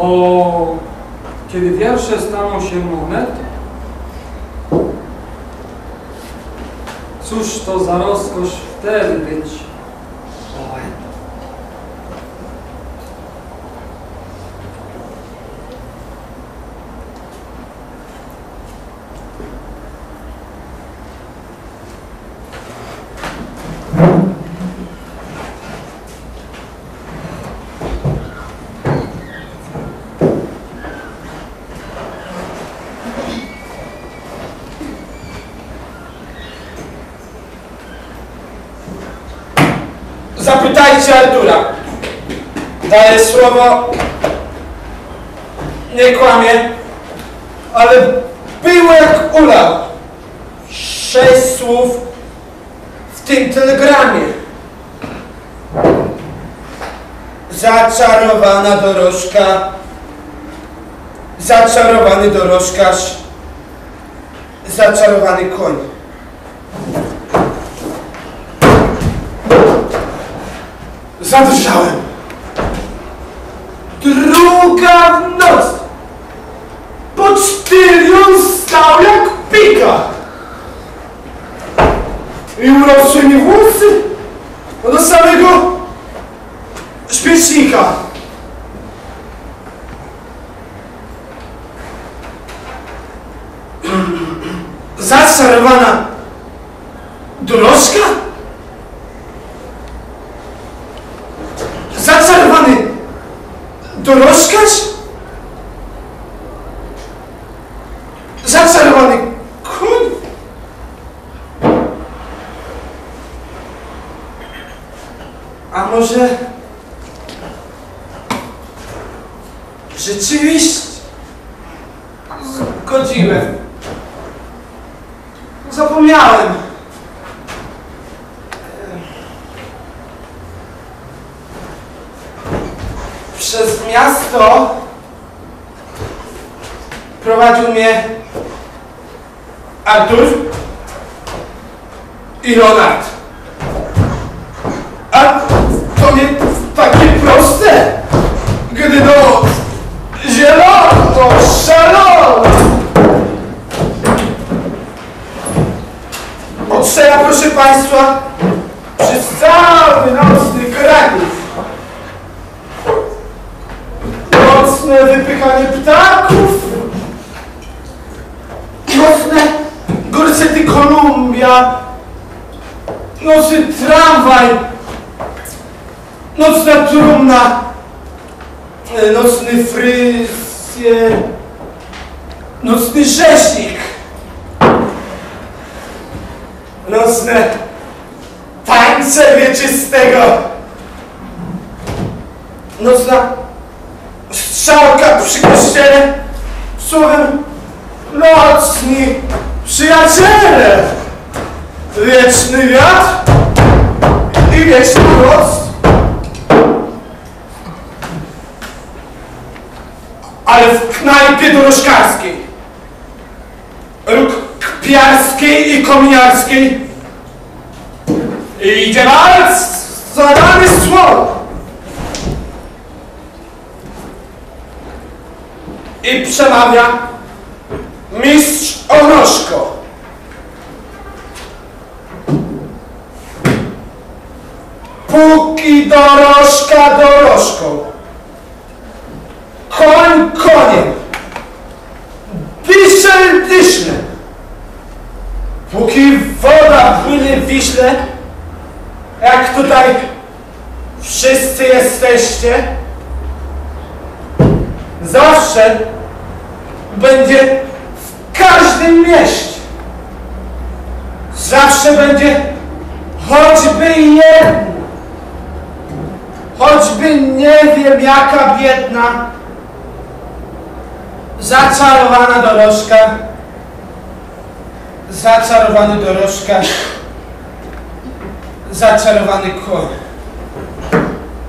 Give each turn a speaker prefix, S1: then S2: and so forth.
S1: O, kiedy wiersze staną się monetą, cóż to za rozkosz wtedy być poetą.
S2: Zapytajcie Artura. Daję słowo. Nie kłamie. Ale było jak ulał. Sześć słów w tym telegramie. Zaczarowana dorożka. Zaczarowany dorożkarz. Zaczarowany koń. Zadrżałem. Druga w noc. Pocztylion stał jak pika. I urosły mi włosy do samego śpiesznika. Zaczarowana dorożka? Zaczarowany dorożkarz? Zaczarowany koń? A może rzeczywiście zgodziłem. Zapomniałem. Przez miasto prowadził mnie Artur i Leonard. A to nie takie proste, gdy do zielono, szalono. Odstrzela, proszę Państwa, przez cały nocny Kraków nocne wypychanie ptaków, nocne gorsety Kolumbia, nocny tramwaj, nocna trumna, e, nocny fryzjer, nocny rzeźnik, nocne tańce wieczystego, nocna strzałka przy kościele, słowem nocni przyjaciele, wieczny wiatr i wieczna noc. Ale w knajpie dorożkarskiej kpiarskiej i kominiarskiej idzie walc zadany słowo. I przemawia mistrz Orożko. Póki dorożka dorożką, koń koniem, dyszel dyszlem, póki woda płynie Wiśle, jak tutaj wszyscy jesteście, zawsze będzie w każdym mieście. Zawsze będzie choćby jedna, choćby nie wiem jaka biedna, zaczarowana dorożka, zaczarowany dorożka, zaczarowany koń.